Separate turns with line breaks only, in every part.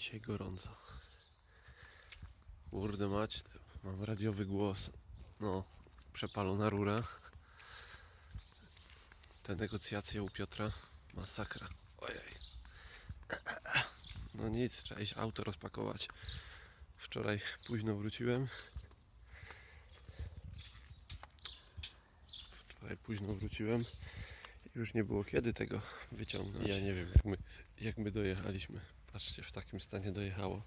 dzisiaj gorąco. Kurde mać, mam radiowy głos. No, przepalona rura. Te negocjacje u Piotra, masakra. Ojej. No nic, trzeba iść auto rozpakować. Wczoraj późno wróciłem. Wczoraj późno wróciłem. Już nie było kiedy tego wyciągnąć. Ja nie wiem, jak my, jak my dojechaliśmy. Patrzcie, w takim stanie dojechało.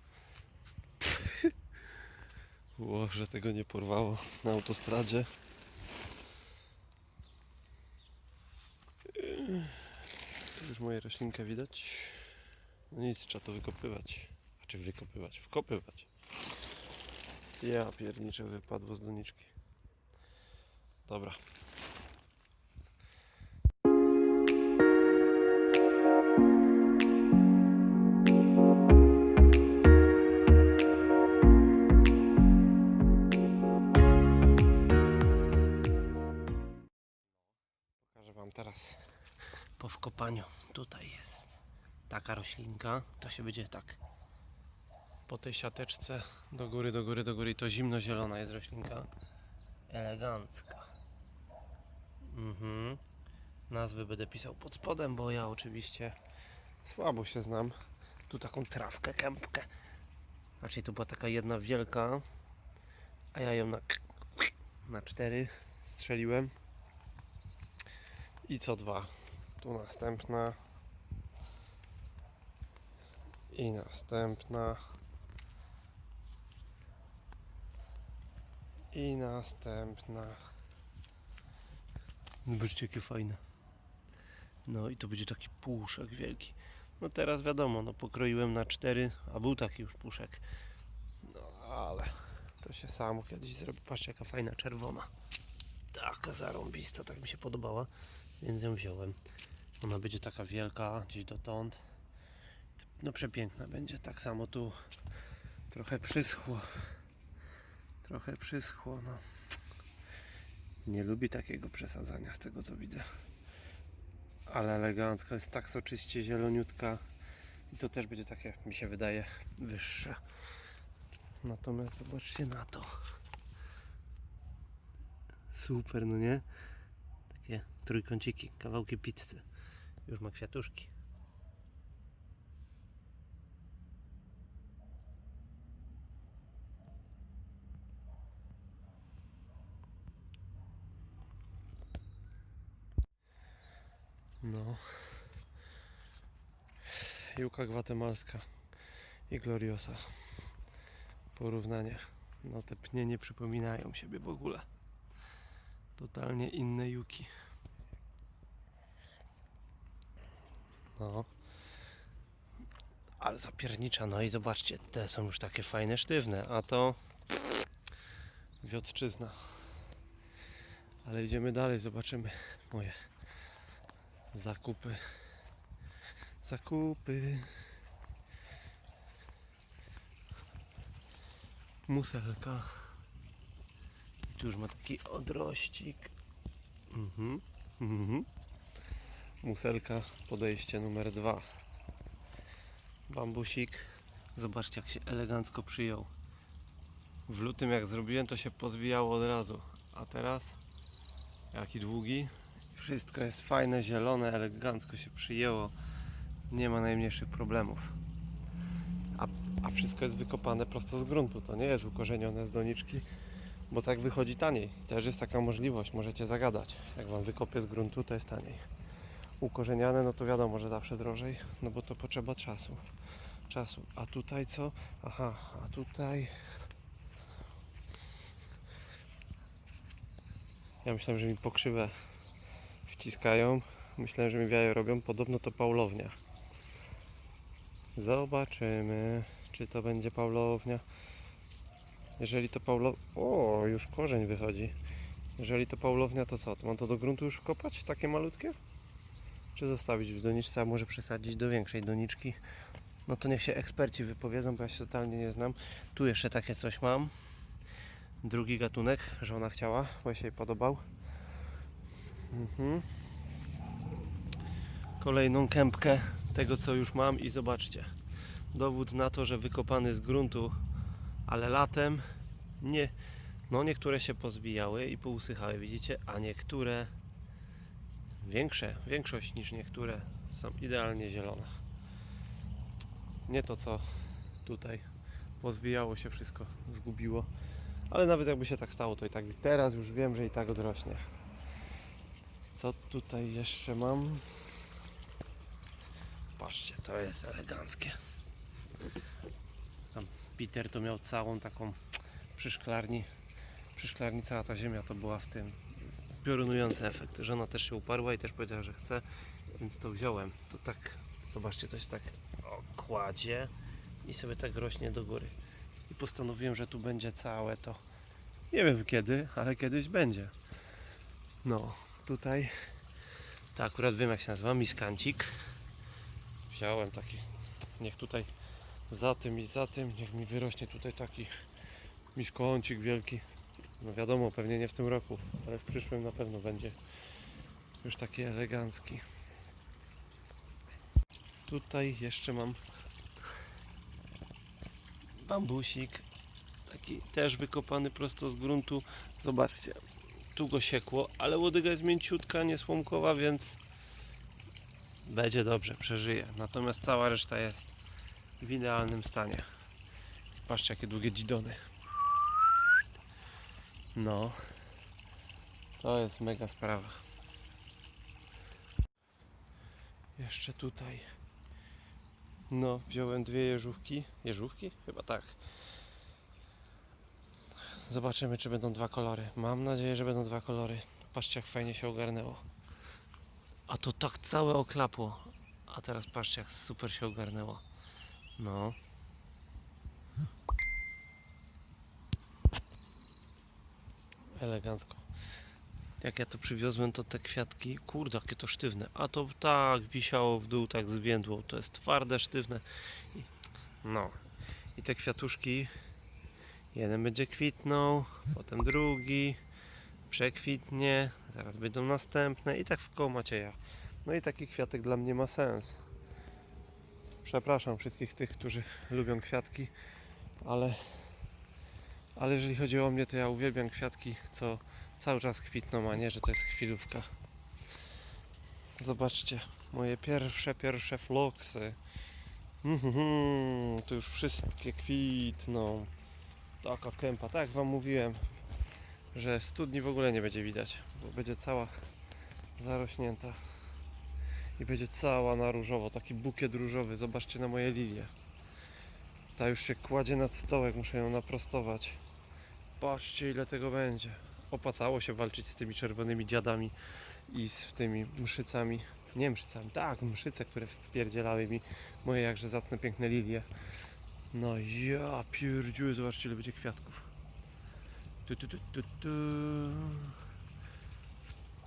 Ło, że tego nie porwało na autostradzie. Już moje roślinkę widać. No nic, trzeba to wykopywać. Znaczy wykopywać, wkopywać. Ja pierniczę wypadło z doniczki. Dobra. Wam teraz po wkopaniu. Tutaj jest taka roślinka. To się będzie tak po tej siateczce do góry, do góry, do góry. To zimnozielona jest roślinka. Elegancka. Mhm. Nazwy będę pisał pod spodem, bo ja oczywiście słabo się znam. Tu taką trawkę, kępkę. Raczej tu była taka jedna wielka, a ja ją na, na cztery strzeliłem. I co dwa. Tu następna. I następna. I następna. Zobaczcie jakie fajne. No i to będzie taki puszek wielki. No teraz wiadomo, no pokroiłem na cztery, a był taki już puszek. No ale to się samo kiedyś zrobi. Patrzcie jaka fajna czerwona. Taka zarąbista, tak mi się podobała więc ją wziąłem. Ona będzie taka wielka, gdzieś dotąd. No przepiękna będzie. Tak samo tu trochę przyschło. Trochę przyschło, no. Nie lubi takiego przesadzania z tego co widzę. Ale elegancka, jest tak soczyście zieloniutka. I to też będzie takie, mi się wydaje, wyższe. Natomiast zobaczcie na to. Super, no nie? Trójkąciki, kawałki pizzy. Już ma kwiatuszki. No. Juka gwatemalska i gloriosa. Porównanie. No te pnie nie przypominają siebie w ogóle totalnie inne juki. No. Ale zapiernicza, no i zobaczcie, te są już takie fajne, sztywne, a to wiotczyzna. Ale idziemy dalej, zobaczymy moje zakupy. Zakupy. Muselka. Tu już ma taki odrościk. Mhm. Mhm. Muselka, podejście numer dwa. Bambusik. Zobaczcie, jak się elegancko przyjął. W lutym, jak zrobiłem, to się pozwijało od razu. A teraz, jaki długi. Wszystko jest fajne, zielone, elegancko się przyjęło. Nie ma najmniejszych problemów. A, a wszystko jest wykopane prosto z gruntu. To nie jest ukorzenione z doniczki bo tak wychodzi taniej. Też jest taka możliwość, możecie zagadać. Jak wam wykopię z gruntu, to jest taniej. Ukorzeniane, no to wiadomo, że zawsze drożej, no bo to potrzeba czasu. Czasu. A tutaj co? Aha, a tutaj. Ja myślałem, że mi pokrzywę wciskają. Myślałem, że mi wiaje robią. Podobno to Paulownia. Zobaczymy, czy to będzie Paulownia. Jeżeli to Paulo... O, już korzeń wychodzi. Jeżeli to Paulownia, to co? To mam to do gruntu już wkopać? Takie malutkie? Czy zostawić w doniczce, a może przesadzić do większej doniczki? No to niech się eksperci wypowiedzą, bo ja się totalnie nie znam. Tu jeszcze takie coś mam. Drugi gatunek, żona chciała, bo się jej podobał. Mhm. Kolejną kępkę tego, co już mam i zobaczcie. dowód na to, że wykopany z gruntu, ale latem nie, no niektóre się pozbijały i pousychały, widzicie, a niektóre większe, większość niż niektóre są idealnie zielone. Nie to co tutaj pozwijało się wszystko, zgubiło. Ale nawet jakby się tak stało, to i tak teraz już wiem, że i tak odrośnie. Co tutaj jeszcze mam? Patrzcie, to jest eleganckie. Tam Peter to miał całą taką przy szklarni. Przy szklarni cała ta ziemia to była w tym piorunujący efekt. Żona też się uparła i też powiedziała, że chce, więc to wziąłem. To tak, zobaczcie, to się tak o, kładzie i sobie tak rośnie do góry. I postanowiłem, że tu będzie całe to. Nie wiem kiedy, ale kiedyś będzie. No, tutaj to akurat wiem jak się nazywa, miskancik. Wziąłem taki, niech tutaj za tym i za tym, niech mi wyrośnie tutaj taki miskącik wielki. No wiadomo, pewnie nie w tym roku, ale w przyszłym na pewno będzie już taki elegancki. Tutaj jeszcze mam bambusik, taki też wykopany prosto z gruntu. Zobaczcie, tu go siekło, ale łodyga jest mięciutka, nie słomkowa, więc będzie dobrze, przeżyje. Natomiast cała reszta jest w idealnym stanie. Patrzcie, jakie długie dzidony. No, to jest mega sprawa. Jeszcze tutaj. No, wziąłem dwie jeżówki. Jeżówki? Chyba tak. Zobaczymy, czy będą dwa kolory. Mam nadzieję, że będą dwa kolory. Patrzcie, jak fajnie się ogarnęło. A to tak całe oklapło. A teraz patrzcie, jak super się ogarnęło. No. Elegancko. Jak ja to przywiozłem, to te kwiatki, kurde, jakie to sztywne. A to tak wisiało w dół, tak zwiędło. To jest twarde, sztywne. I, no. I te kwiatuszki, jeden będzie kwitnął, potem drugi, przekwitnie, zaraz będą następne i tak w koło Macieja. No i taki kwiatek dla mnie ma sens. Przepraszam wszystkich tych, którzy lubią kwiatki, ale, ale jeżeli chodzi o mnie, to ja uwielbiam kwiatki, co cały czas kwitną, a nie, że to jest chwilówka. Zobaczcie, moje pierwsze, pierwsze floksy. Mhm, tu już wszystkie kwitną. Taka kępa, tak Wam mówiłem, że studni w ogóle nie będzie widać, bo będzie cała zarośnięta i będzie cała na różowo, taki bukiet różowy. Zobaczcie na moje lilie. Ta już się kładzie nad stołek, muszę ją naprostować. Patrzcie ile tego będzie. Opłacało się walczyć z tymi czerwonymi dziadami i z tymi mszycami. Nie mszycami, tak, mszyce, które wpierdzielały mi moje jakże zacne, piękne lilie. No ja pierdziu, zobaczcie ile będzie kwiatków. Tu, tu, tu, tu, tu.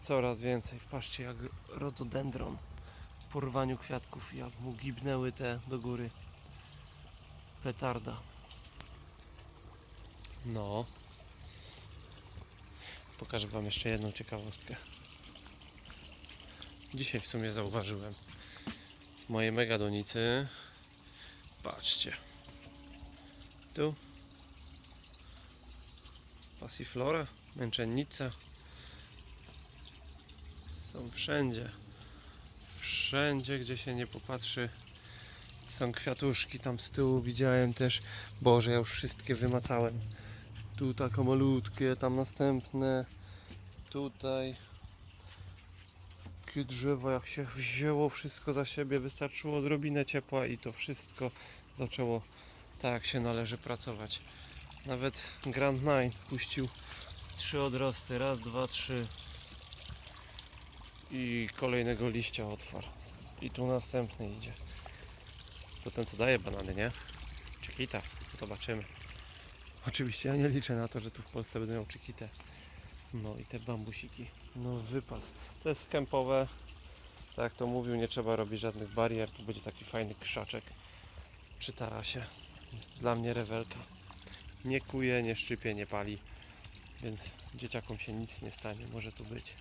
Coraz więcej. Patrzcie jak rododendron w porwaniu kwiatków, jak mu gibnęły te do góry. Petarda. No. Pokażę Wam jeszcze jedną ciekawostkę. Dzisiaj w sumie zauważyłem w mojej megadonicy. Patrzcie. Tu. Passiflora, męczennica. Są wszędzie. Wszędzie, gdzie się nie popatrzy, są kwiatuszki. Tam z tyłu widziałem też. Boże, ja już wszystkie wymacałem. Tu takie malutkie, tam następne. Tutaj. Drzewo, jak się wzięło wszystko za siebie, wystarczyło odrobinę ciepła i to wszystko zaczęło tak, jak się należy pracować. Nawet Grand Nine puścił trzy odrosty. Raz, dwa, trzy. I kolejnego liścia otwarł. I tu następny idzie. To ten co daje banany, nie? Chiquita. Zobaczymy. Oczywiście ja nie liczę na to, że tu w Polsce będę miał Chiquitę. No i te bambusiki. No wypas. To jest kępowe. Tak jak to mówił, nie trzeba robić żadnych barier. Tu będzie taki fajny krzaczek przy tarasie. Dla mnie rewelka. Nie kuje, nie szczypie, nie pali. Więc dzieciakom się nic nie stanie. Może tu być.